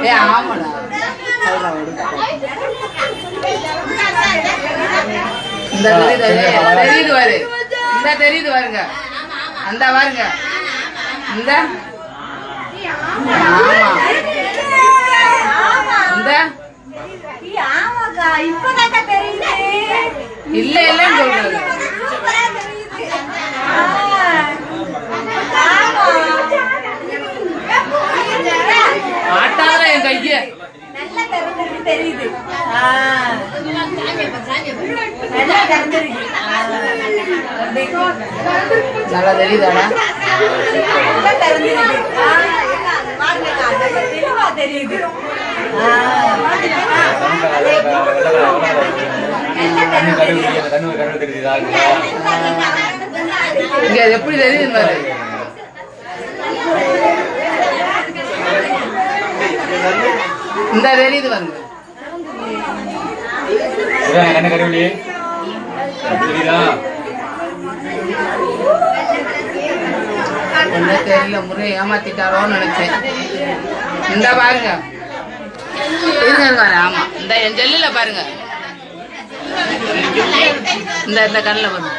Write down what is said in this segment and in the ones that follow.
ஏ ஆமாடா விடு. இந்த தெரியுது பாரு இந்த தெரியுது பாருங்க அந்த பாருங்க இந்த இந்த இல்ல இல்லன்னு சொல்றது சூப்பரா தெரியுது ஆமா ஆட்டாத என் கைய. நல்லா தெரிஞ்சிருக்கு தெரியுது. நல்லா நல்லா தெரியுதாடா? நல்லா இங்க எப்படி தெரியுது பாரு இந்த இதான் கண்ணு கருவிலி? தெரியுதா என்ன தெரியல முறை ஏமாத்திட்டாரோன்னு நினைச்சேன். இந்த பாருங்க. இருங்க. ஆமா. இந்த என் ஜெல்லுல பாருங்க. இந்த இந்த கண்ணில் பாருங்க.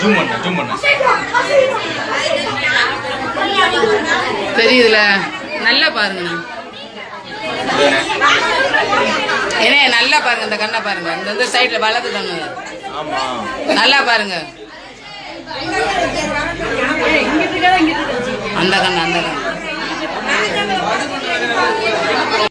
ஜூம் பண்ண ஜூம் பண்ண. தெரியுதுல. நல்லா பாருங்க. ஏனே நல்லா பாருங்க இந்த கண்ணை பாருங்க. இந்த இந்த சைடுல வலது கண்ணு. நல்லா பாருங்க. அந்த கண்ணு அந்த கண்ணு.